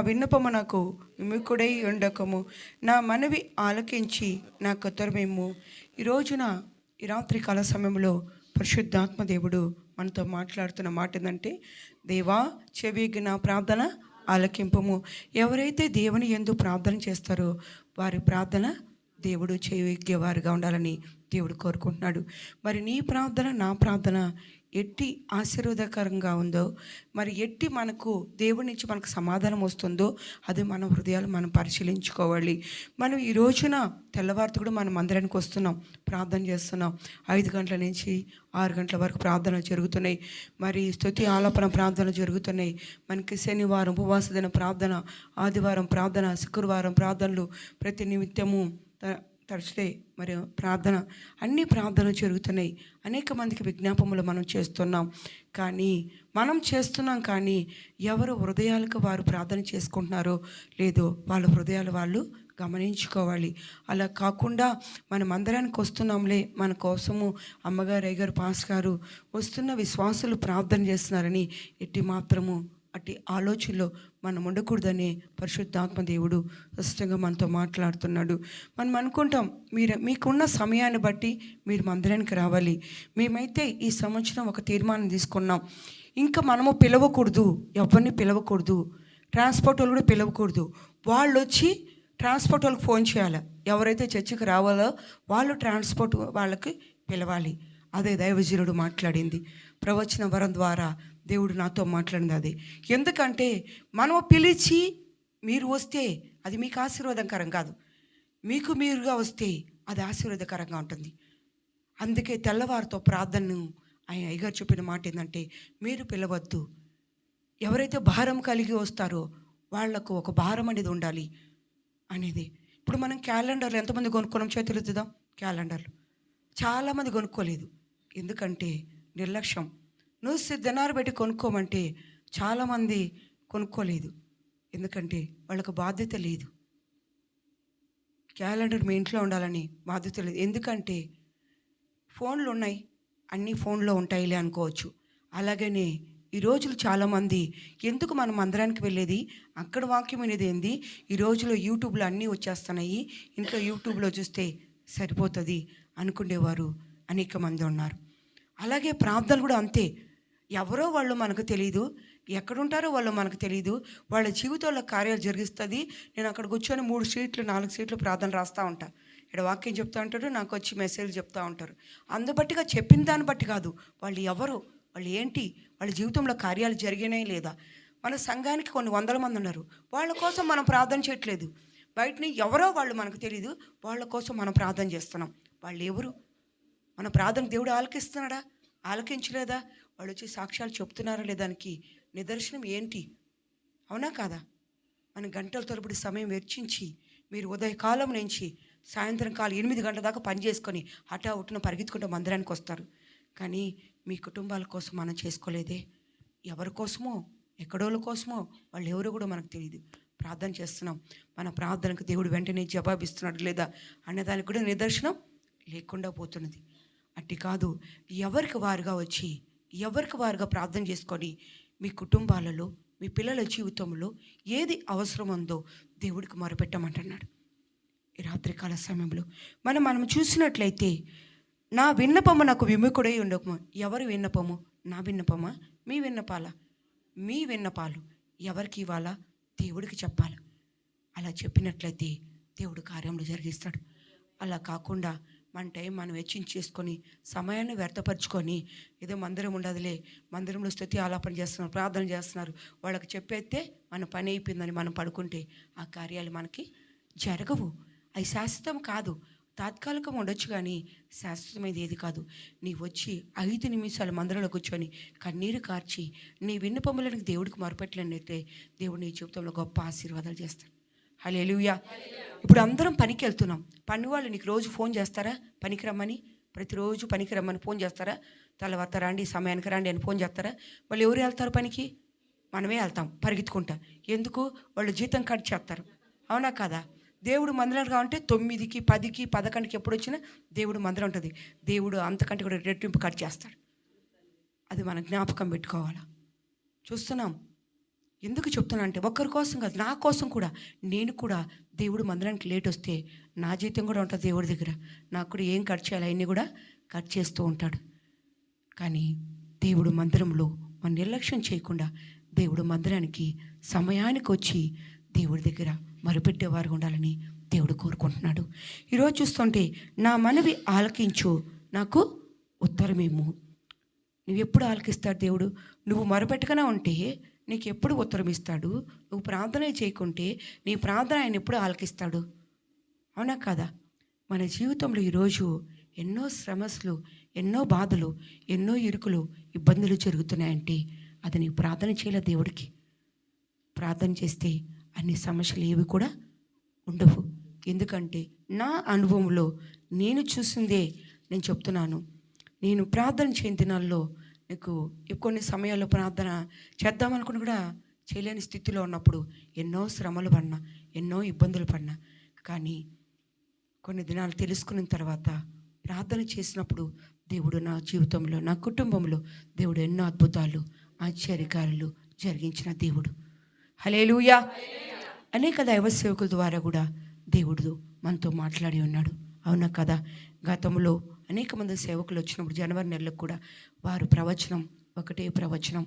విన్నపము నాకు విముఖుడై ఉండకము. నా మనవి ఆలకించి నా ఉత్తరమేము ఈ రోజున ఈ రాత్రి కాల సమయంలో పరిశుద్ధాత్మ దేవుడు మనతో మాట్లాడుతున్న మాట ఏంటంటే దేవా చెవికి నా ప్రార్థన ఆలకింపము. ఎవరైతే దేవుని ఎందు ప్రార్థన చేస్తారో వారి ప్రార్థన దేవుడు చేయగేవారుగా ఉండాలని దేవుడు కోరుకుంటున్నాడు. మరి నీ ప్రార్థన నా ప్రార్థన ఎట్టి ఆశీర్వాదకరంగా ఉందో మరి ఎట్టి మనకు దేవుడి నుంచి మనకు సమాధానం వస్తుందో అది మన హృదయాలు మనం పరిశీలించుకోవాలి. మనం ఈ రోజున తెల్లవారితో కూడా మనం మందిరానికి వస్తున్నాం ప్రార్థన చేస్తున్నాం. ఐదు గంటల నుంచి ఆరు గంటల వరకు ప్రార్థన జరుగుతున్నాయి. మరి స్తుతి ఆలోపన ప్రార్థన జరుగుతున్నాయి. మనకి శనివారం ఉపవాస దిన ప్రార్థన ఆదివారం ప్రార్థన శుక్రవారం ప్రార్థనలు ప్రతి నిమిత్తము త- మరియు మరి ప్రార్థన అన్ని ప్రార్థనలు జరుగుతున్నాయి. అనేక మందికి విజ్ఞాపములు మనం చేస్తున్నాం. కానీ మనం చేస్తున్నాం కానీ ఎవరు హృదయాలకు వారు ప్రార్థన చేసుకుంటున్నారో లేదో వాళ్ళ హృదయాలు వాళ్ళు గమనించుకోవాలి. అలా కాకుండా మనం అందరానికి వస్తున్నాంలే మన కోసము అమ్మగారు అయ్యగారు పాస్ గారు వస్తున్న విశ్వాసులు ప్రార్థన చేస్తున్నారని ఎట్టి మాత్రము అట్టి ఆలోచనలో మనం ఉండకూడదని పరిశుద్ధాత్మ దేవుడు స్పష్టంగా మనతో మాట్లాడుతున్నాడు. మనం అనుకుంటాం మీరు మీకున్న సమయాన్ని బట్టి మీరు మందిరానికి రావాలి. మేమైతే ఈ సంవత్సరం ఒక తీర్మానం తీసుకున్నాం. ఇంకా మనము పిలవకూడదు ఎవరిని పిలవకూడదు ట్రాన్స్పోర్ట్ వాళ్ళు కూడా పిలవకూడదు. వాళ్ళు వచ్చి ట్రాన్స్పోర్ట్ వాళ్ళకి ఫోన్ చేయాలి. ఎవరైతే చర్చికి రావాలో వాళ్ళు ట్రాన్స్పోర్ట్ వాళ్ళకి పిలవాలి. అదే దైవజీరుడు మాట్లాడింది. ప్రవచన వరం ద్వారా దేవుడు నాతో మాట్లాడింది అది ఎందుకంటే మనం పిలిచి మీరు వస్తే అది మీకు ఆశీర్వాదకరం కాదు. మీకు మీరుగా వస్తే అది ఆశీర్వాదకరంగా ఉంటుంది. అందుకే తెల్లవారితో ప్రార్థనను ఆయన అయ్యగారు చెప్పిన మాట ఏంటంటే మీరు పిలవద్దు. ఎవరైతే భారం కలిగి వస్తారో వాళ్ళకు ఒక భారం అనేది ఉండాలి అనేది. ఇప్పుడు మనం క్యాలెండర్లు ఎంతమంది కొనుక్కున్నాం చేతులు ఎత్తుదాం క్యాలెండర్లు. చాలామంది కొనుక్కోలేదు. ఎందుకంటే నిర్లక్ష్యం. నువ్వు సిద్ధనారు పెట్టి కొనుక్కోమంటే చాలామంది కొనుక్కోలేదు. ఎందుకంటే వాళ్ళకు బాధ్యత లేదు. క్యాలెండర్ మీ ఇంట్లో ఉండాలని బాధ్యత లేదు. ఎందుకంటే ఫోన్లు ఉన్నాయి. అన్ని ఫోన్లో ఉంటాయిలే అనుకోవచ్చు. అలాగనే ఈ రోజులు చాలామంది ఎందుకు మనం మందిరానికి వెళ్ళేది? అక్కడ వాక్యం అనేది ఏంది? ఈ రోజులో యూట్యూబ్లో అన్నీ వచ్చేస్తున్నాయి. ఇంట్లో యూట్యూబ్లో చూస్తే సరిపోతుంది అనుకునేవారు అనేక మంది ఉన్నారు. అలాగే ప్రార్థనలు కూడా అంతే. ఎవరో వాళ్ళు మనకు తెలియదు ఎక్కడుంటారో వాళ్ళు మనకు తెలియదు వాళ్ళ జీవితంలో కార్యాలు జరిగిస్తుంది. నేను అక్కడ కూర్చొని మూడు సీట్లు నాలుగు సీట్లు ప్రార్థన రాస్తూ ఉంటా. ఇక్కడ వాక్యం చెప్తూ ఉంటారు నాకు వచ్చి మెసేజ్ చెప్తూ ఉంటారు. అందుబట్టిగా చెప్పిన దాన్ని బట్టి కాదు. వాళ్ళు ఎవరు? వాళ్ళు ఏంటి? వాళ్ళ జీవితంలో కార్యాలు జరిగినాయి లేదా? మన సంఘానికి కొన్ని వందల మంది ఉన్నారు. వాళ్ళ కోసం మనం ప్రార్థన చేయట్లేదు. బయటని ఎవరో వాళ్ళు మనకు తెలియదు వాళ్ళ కోసం మనం ప్రార్థన చేస్తున్నాం. వాళ్ళు ఎవరు? మన ప్రార్థన దేవుడు ఆలకిస్తున్నాడా? ఆలకించలేదా? వాళ్ళు వచ్చి సాక్ష్యాలు చెప్తున్నారా లేదానికి నిదర్శనం ఏంటి? అవునా కాదా? మన గంటల తరబడి సమయం వెచ్చించి మీరు ఉదయకాలం నుంచి సాయంత్రం కాలం ఎనిమిది గంటల దాకా పని చేసుకొని హఠా ఉట్టున పరిగెత్తుకుంటూ మందిరానికి వస్తారు. కానీ మీ కుటుంబాల కోసం మనం చేసుకోలేదే. ఎవరి కోసమో ఎక్కడోళ్ళ కోసమో వాళ్ళు ఎవరో కూడా మనకు తెలియదు ప్రార్థన చేస్తున్నాం. మన ప్రార్థనకు దేవుడు వెంటనే జవాబిస్తున్నాడు లేదా అనేదానికి కూడా నిదర్శనం లేకుండా పోతున్నది. అట్టి కాదు ఎవరికి వారుగా వచ్చి ఎవరికి వారుగా ప్రార్థన చేసుకొని మీ కుటుంబాలలో మీ పిల్లల జీవితంలో ఏది అవసరం ఉందో దేవుడికి మొరపెట్టమంటున్నాడు. ఈ రాత్రికాల సమయంలో మనం మనం చూసినట్లయితే నా విన్నపము నాకు విముఖుడై ఉండకము. ఎవరి విన్నపము? నా విన్నపమా? మీ విన్నపాల? మీ విన్నపాలు ఎవరికి ఇవ్వాలా? దేవుడికి చెప్పాలి? అలా చెప్పినట్లయితే దేవుడు కార్యములు జరిగిస్తాడు. అలా కాకుండా మన టైం మనం వెచ్చించేసుకొని సమయాన్ని వ్యర్థపరచుకొని ఏదో మందిరం ఉండదులే మందిరంలో స్థుతి ఆలాపన చేస్తున్నారు ప్రార్థన చేస్తున్నారు వాళ్ళకి చెప్పేస్తే మన పని అయిపోయిందని మనం పడుకుంటే ఆ కార్యాలు మనకి జరగవు. అవి శాశ్వతం కాదు. తాత్కాలికం ఉండొచ్చు కానీ శాశ్వతమైనది ఏది కాదు. నీ వచ్చి ఐదు నిమిషాలు మందిరంలో కూర్చొని కన్నీరు కార్చి నీ విన్నపములను దేవుడికి మొరపెట్టలేనైతే దేవుడు నీ జీవితంలో గొప్ప ఆశీర్వాదాలు చేస్తాడు. హల్లెలూయా. ఇప్పుడు అందరం పనికి వెళ్తున్నాం పని వాళ్ళు నీకు రోజు ఫోన్ చేస్తారా? పనికి రమ్మని ప్రతిరోజు పనికి రమ్మని ఫోన్ చేస్తారా? తర్వాత రండి సమయానికి రండి అని ఫోన్ చేస్తారా? వాళ్ళు ఎవరు వెళ్తారు పనికి? మనమే వెళ్తాం పరిగెత్తుకుంటా. ఎందుకు? వాళ్ళు జీతం కట్ చేస్తారు. అవునా కదా? దేవుడు మందిరం కావాలంటే తొమ్మిదికి పదికి పదకొండుకి ఎప్పుడు వచ్చినా దేవుడు మందిరం ఉంటుంది. దేవుడు అంతకంటే కూడా రెట్టింపు కట్ చేస్తాడు. అది మనం జ్ఞాపకం పెట్టుకోవాలా? చూస్తున్నాం. ఎందుకు చెప్తున్నా అంటే ఒక్కరి కోసం కాదు నా కోసం కూడా. నేను కూడా దేవుడు మందిరానికి లేట్ వస్తే నా జీతం కూడా ఉంటుంది దేవుడి దగ్గర. నాకు కూడా ఏం ఖర్చు చేయాలి అవన్నీ కూడా ఖర్చు చేస్తూ ఉంటాడు. కానీ దేవుడు మందిరంలో మన నిర్లక్ష్యం చేయకుండా దేవుడు మందిరానికి సమయానికి వచ్చి దేవుడి దగ్గర మరుపెట్టేవారు ఉండాలని దేవుడు కోరుకుంటున్నాడు. ఈరోజు చూస్తుంటే నా మనవి ఆలకించు నాకు ఉత్తరమేమో. నువ్వు ఎప్పుడు ఆలకిస్తాడు దేవుడు? నువ్వు మరపెట్టకనే ఉంటే నీకు ఎప్పుడు ఉత్తరం ఇస్తాడు నువ్వు ప్రార్థన చేయకుంటే నీ ప్రార్థన ఆయన ఎప్పుడు ఆలకిస్తాడు? అవునా కదా? మన జీవితంలో ఈరోజు ఎన్నో శ్రమస్లు ఎన్నో బాధలు ఎన్నో ఇరుకులు ఇబ్బందులు జరుగుతున్నాయంటే అది నీ ప్రార్థన చేయలే దేవుడికి? ప్రార్థన చేస్తే అన్ని సమస్యలు ఏవి కూడా ఉండవు. ఎందుకంటే నా అనుభవంలో నేను చూసిందే నేను చెప్తున్నాను. నేను ప్రార్థన చేయని దినాల్లో నీకు కొన్ని సమయాల్లో ప్రార్థన చేద్దామనుకుని కూడా చేయలేని స్థితిలో ఉన్నప్పుడు ఎన్నో శ్రమలు పడినా ఎన్నో ఇబ్బందులు పడినా కానీ కొన్ని దినాలు తెలుసుకున్న తర్వాత ప్రార్థన చేసినప్పుడు దేవుడు నా జీవితంలో నా కుటుంబంలో దేవుడు ఎన్నో అద్భుతాలు ఆశ్చర్యకారులు జరిగించిన దేవుడు. హలేలుయా అనేక దైవ సేవకుల ద్వారా కూడా దేవుడు మనతో మాట్లాడి ఉన్నాడు. అవునా కదా? గతంలో అనేక మంది సేవకులు వచ్చినప్పుడు జనవరి నెలలో కూడా వారు ప్రవచనం ఒకటే ప్రవచనం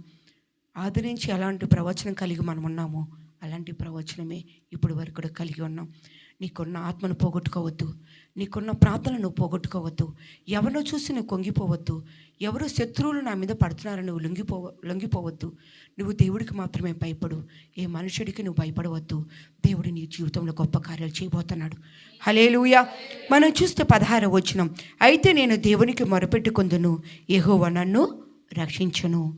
ఆదరించి అలాంటి ప్రవచనం కలిగి మనం ఉన్నాము. అలాంటి ప్రవచనమే ఇప్పుడు వరకు కూడా కలిగి ఉన్నాం. నీకున్న ఆత్మను పోగొట్టుకోవద్దు. నీకున్న ప్రార్థనను పోగొట్టుకోవద్దు. ఎవరినో చూసి నువ్వు కొంగిపోవద్దు. ఎవరు శత్రువులు నా మీద పడుతున్నారని నువ్వు లొంగిపో లొంగిపోవద్దు. నువ్వు దేవుడికి మాత్రమే భయపడు. ఏ మనుషుడికి నువ్వు భయపడవద్దు. దేవుడు నీ జీవితంలో గొప్ప కార్యాలు చేయబోతున్నాడు. హలేలుయా మనం చూస్తే పదహార వచ్చినం అయితే నేను దేవునికి మొరపెట్టుకుందును. ఏహోవ నన్ను రక్షించను.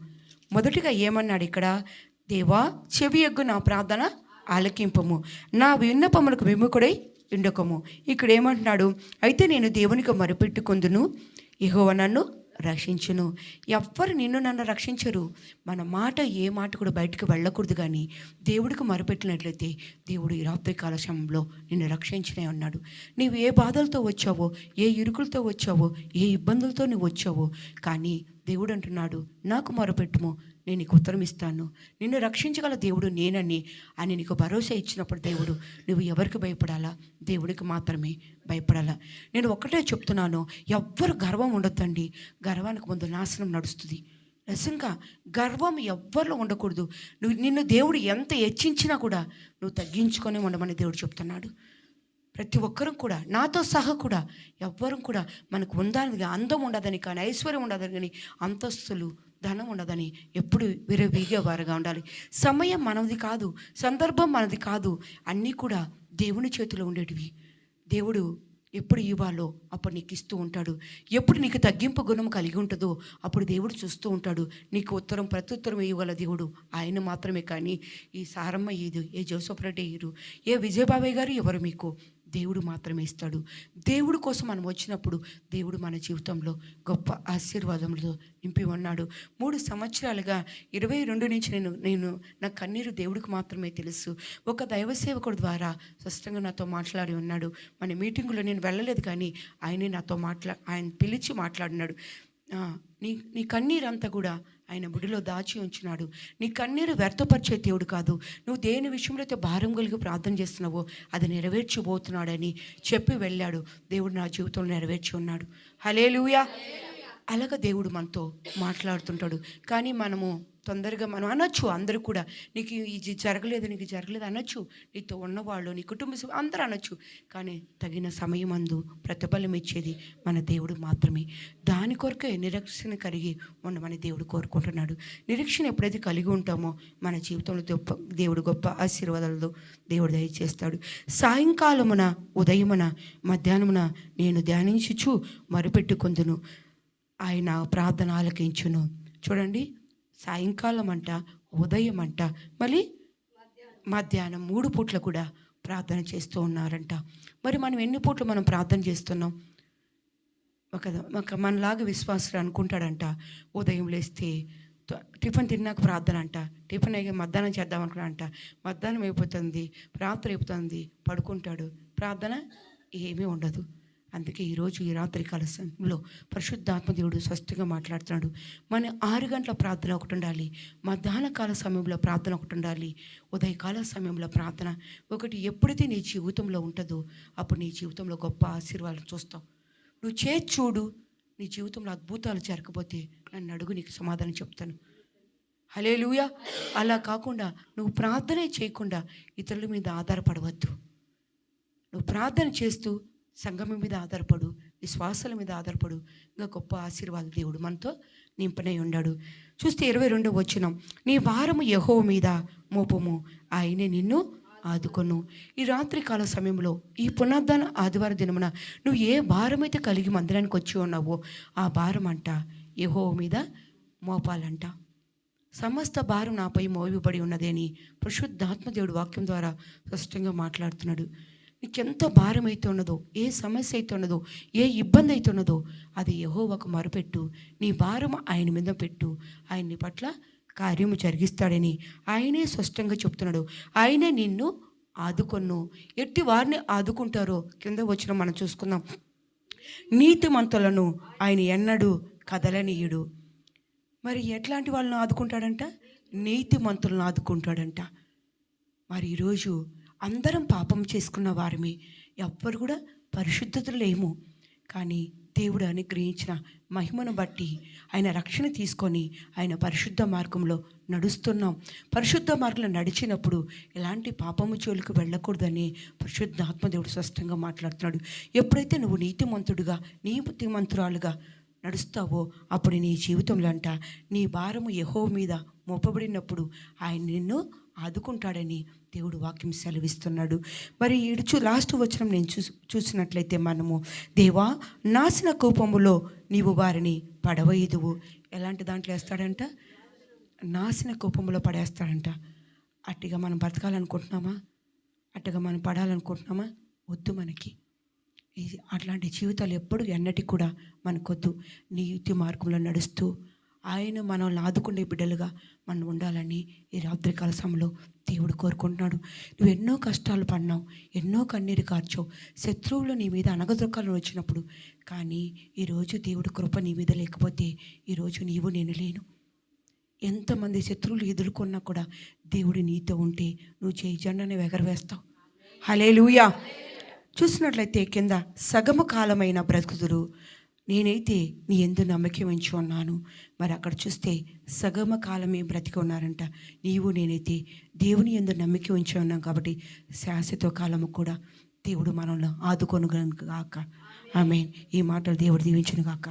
మొదటిగా ఏమన్నాడు ఇక్కడ? దేవా చెవి ఎగ్గు నా ప్రార్థన. ఆలకింపము. నా విన్నపములకు విముఖుడై ఉండకము. ఇక్కడ ఏమంటున్నాడు? అయితే నేను దేవునికి మొరపెట్టుకుందును. యెహోవా నన్ను రక్షించును. ఎవ్వరు నిన్ను నన్ను రక్షించరు. మన మాట ఏ మాట కూడా బయటకు వెళ్ళకూడదు కానీ దేవుడికి మొరపెట్టినట్లయితే దేవుడు ఈ రాత్రి కాల సమయంలో నిన్ను రక్షించనే ఉన్నాడు నీవు ఏ బాధలతో వచ్చావో ఏ ఇరుకులతో వచ్చావో ఏ ఇబ్బందులతో నువ్వు వచ్చావో కానీ దేవుడు అంటున్నాడు నాకు మొరపెట్టుము. నేను నీకు ఉత్తరం ఇస్తాను. నిన్ను రక్షించగల దేవుడు నేనని అని నీకు భరోసా ఇచ్చినప్పుడు దేవుడు నువ్వు ఎవరికి భయపడాలా? దేవుడికి మాత్రమే భయపడాలా? నేను ఒక్కటే చెప్తున్నాను ఎవ్వరు గర్వం ఉండొద్దండి. గర్వానికి ముందు నాశనం నడుస్తుంది. నిజంగా గర్వం ఎవ్వరిలో ఉండకూడదు. నువ్వు నిన్ను దేవుడు ఎంత హెచ్చించినా కూడా నువ్వు తగ్గించుకొని ఉండమని దేవుడు చెప్తున్నాడు. ప్రతి ఒక్కరం కూడా నాతో సహా కూడా ఎవ్వరం కూడా మనకు ఉండాలని అందం ఉండదని కానీ ఐశ్వర్యం ఉండదని కానీ అంతస్తులు ధనం ఉండదని ఎప్పుడు విరవీగేవారుగా ఉండాలి. సమయం మనది కాదు సందర్భం మనది కాదు అన్నీ కూడా దేవుని చేతిలో ఉండేటివి. దేవుడు ఎప్పుడు ఇవ్వాలో అప్పుడు నీకు ఇస్తూ ఉంటాడు. ఎప్పుడు నీకు తగ్గింపు గుణం కలిగి ఉంటుందో అప్పుడు దేవుడు చూస్తూ ఉంటాడు. నీకు ఉత్తరం ప్రత్యుత్తరం ఇవ్వగల దేవుడు ఆయన మాత్రమే కానీ ఈ సారమ్మ ఈదు ఏ జోసఫ్ రెడ్డి ఇరు ఏ విజయబాబాయ్ గారు ఎవరు మీకు? దేవుడు మాత్రమే ఇస్తాడు. దేవుడు కోసం మనం వచ్చినప్పుడు దేవుడు మన జీవితంలో గొప్ప ఆశీర్వాదములతో నింపి ఉన్నాడు. మూడు సంవత్సరాలుగా ఇరవై రెండు నుంచి నేను నేను నా కన్నీరు దేవుడికి మాత్రమే తెలుసు. ఒక దైవ సేవకుడు ద్వారా స్పష్టంగా నాతో మాట్లాడి ఉన్నాడు. మన మీటింగులో నేను వెళ్ళలేదు కానీ ఆయనే నాతో మాట్లా ఆయన పిలిచి మాట్లాడినాడు. నీ నీ కన్నీరంతా కూడా ఆయన బుడిలో దాచి ఉంచినాడు. నీ కన్నీరు వ్యర్థపరిచే దేవుడు కాదు. నువ్వు దేని విషయంలో అయితే భారం కలిగి ప్రార్థన చేస్తున్నావో అది నెరవేర్చబోతున్నాడని చెప్పి వెళ్ళాడు. దేవుడు నా జీవితంలో నెరవేర్చి ఉన్నాడు. హలేలుయా అలాగ దేవుడు మనతో మాట్లాడుతుంటాడు. కానీ మనము తొందరగా మనం అనొచ్చు. అందరూ కూడా నీకు ఇది జరగలేదు నీకు జరగలేదు అనొచ్చు. నీతో ఉన్నవాళ్ళు నీ కుటుంబ అందరూ అనొచ్చు. కానీ తగిన సమయం అందు ప్రతిఫలం ఇచ్చేది మన దేవుడు మాత్రమే. దాని కొరకే నిరీక్షణ కలిగి ఉండమని దేవుడు కోరుకుంటున్నాడు. నిరీక్షణ ఎప్పుడైతే కలిగి ఉంటామో మన జీవితంలో గొప్ప దేవుడు గొప్ప ఆశీర్వాదాలతో దేవుడు దయచేస్తాడు. సాయంకాలమున ఉదయమున మధ్యాహ్నమున నేను ధ్యానించుచు మరుపెట్టుకుందును. ఆయన ప్రార్థన ఆలకించును. చూడండి. సాయంకాలం అంట ఉదయం అంట మళ్ళీ మధ్యాహ్నం మూడు పూట్ల కూడా ప్రార్థన చేస్తూ ఉన్నారంట. మరి మనం ఎన్ని పూట్లు మనం ప్రార్థన చేస్తున్నాం? ఒక ఒక మనలాగా విశ్వాసులు అనుకుంటాడంట ఉదయం లేస్తే టిఫిన్ తిన్నాక ప్రార్థన అంట టిఫిన్ అయ్యి మధ్యాహ్నం చేద్దాం అనుకున్నా అంట మధ్యాహ్నం అయిపోతుంది రాత్రి అయిపోతుంది పడుకుంటాడు. ప్రార్థన ఏమీ ఉండదు. అందుకే ఈరోజు ఈ రాత్రి కాల సమయంలో పరిశుద్ధాత్మదేవుడు స్పష్టంగా మాట్లాడుతున్నాడు. మన ఆరు గంటల ప్రార్థన ఒకటి ఉండాలి. మధ్యాహ్న కాల సమయంలో ప్రార్థన ఒకటి ఉండాలి. ఉదయకాల సమయంలో ప్రార్థన. ఒకటి ఎప్పుడైతే నీ జీవితంలో ఉంటుందో అప్పుడు నీ జీవితంలో గొప్ప ఆశీర్వాదం చూస్తావు నువ్వు చేతి చూడు. నీ జీవితంలో అద్భుతాలు జరగకపోతే నన్ను అడుగు నీకు సమాధానం చెప్తాను. హలే లూయా అలా కాకుండా నువ్వు ప్రార్థనే చేయకుండా ఇతరుల మీద ఆధారపడవద్దు. నువ్వు ప్రార్థన చేస్తూ సంగమం మీద ఆధారపడు విశ్వాసాల మీద ఆధారపడు ఇంకా గొప్ప ఆశీర్వాద దేవుడు మనతో నింపనై ఉన్నాడు చూస్తే ఇరవై రెండో వచ్చినం నీ భారము యహో మీద మోపము ఆయనే నిన్ను ఆదుకొను. ఈ రాత్రి కాల సమయంలో ఈ పునర్ధాన ఆదివారం దినమున నువ్వు ఏ భారం అయితే కలిగి మందిరానికి వచ్చి ఉన్నావో ఆ భారం అంట యహో మీద మోపాలంట. సమస్త భారం నాపై మోయబడి ఉన్నదని పరిశుద్ధాత్మ దేవుడు వాక్యం ద్వారా స్పష్టంగా మాట్లాడుతున్నాడు. నీకెంత భారం అయితే ఉన్నదో ఏ సమస్య అయితే ఉన్నదో ఏ ఇబ్బంది అయితే ఉన్నదో అది యహోవకు మరుపెట్టు. నీ భారం ఆయన మీద పెట్టు. ఆయన్ని పట్ల కార్యము జరిగిస్తాడని ఆయనే స్పష్టంగా చెప్తున్నాడు. ఆయనే నిన్ను ఆదుకొన్ను. ఎట్టి వారిని ఆదుకుంటారో కింద వచ్చిన మనం చూసుకుందాం. నీతిమంతులను ఆయన ఎన్నడూ కదలనీయుడు. మరి ఎట్లాంటి వాళ్ళని ఆదుకుంటాడంట? నీతిమంతులను ఆదుకుంటాడంట. మరి ఈరోజు అందరం పాపం చేసుకున్న వారమే ఎవ్వరు కూడా పరిశుద్ధతలు లేము కానీ దేవుడు అనుగ్రహించిన మహిమను బట్టి ఆయన రక్షణ తీసుకొని ఆయన పరిశుద్ధ మార్గంలో నడుస్తున్నాం. పరిశుద్ధ మార్గంలో నడిచినప్పుడు ఎలాంటి పాపము చోలుకు వెళ్ళకూడదని పరిశుద్ధాత్మ దేవుడు స్పష్టంగా మాట్లాడుతున్నాడు. ఎప్పుడైతే నువ్వు నీతిమంతుడుగా నీతిమంతురాలుగా నడుస్తావో అప్పుడు నీ జీవితంలో అంట నీ భారము యహో మీద మోపబడినప్పుడు ఆయన నిన్ను ఆదుకుంటాడని దేవుడు వాక్యం సెలవిస్తున్నాడు. మరి ఇడుచు లాస్ట్ వచ్చిన నేను చూ చూసినట్లయితే మనము దేవా నాశన కోపములో నీవు వారిని పడవయిదువు. ఎలాంటి దాంట్లో వేస్తాడంట? నాశన కోపంలో పడేస్తాడంట. అట్టిగా మనం బ్రతకాలనుకుంటున్నామా అట్టగా మనం పడాలనుకుంటున్నామా? వద్దు మనకి. ఇది అట్లాంటి జీవితాలు ఎప్పుడు ఎన్నటికి కూడా మనకొద్దు. నీతి మార్గంలో నడుస్తూ ఆయన మనల్ని ఆదుకునే బిడ్డలుగా మనం ఉండాలని ఈ రాత్రికాల సమయంలో దేవుడు కోరుకుంటున్నాడు. నువ్వు ఎన్నో కష్టాలు పడినావు ఎన్నో కన్నీరు కార్చావు శత్రువులు నీ మీద అనగదొక్కలు వచ్చినప్పుడు కానీ ఈరోజు దేవుడి కృప నీ మీద లేకపోతే ఈరోజు నీవు నేను లేను. ఎంతమంది శత్రువులు ఎదుర్కొన్నా కూడా దేవుడు నీతో ఉంటే నువ్వు చేయి జెండని ఎగరవేస్తావు. హలే లూయా చూసినట్లయితే కింద సగము కాలమైన బ్రతుకుదురు. నేనైతే నీ ఎందు నమ్మకం ఉంచి ఉన్నాను. మరి అక్కడ చూస్తే సగమ కాలమే బ్రతికి ఉన్నారంట. నీవు నేనైతే దేవుని ఎందు నమ్మకం ఉంచి ఉన్నాం కాబట్టి శాశ్వత కాలము కూడా దేవుడు మనల్ని ఆదుకొనుగాక. ఆమె ఈ మాటలు దేవుడు దీవించును గాక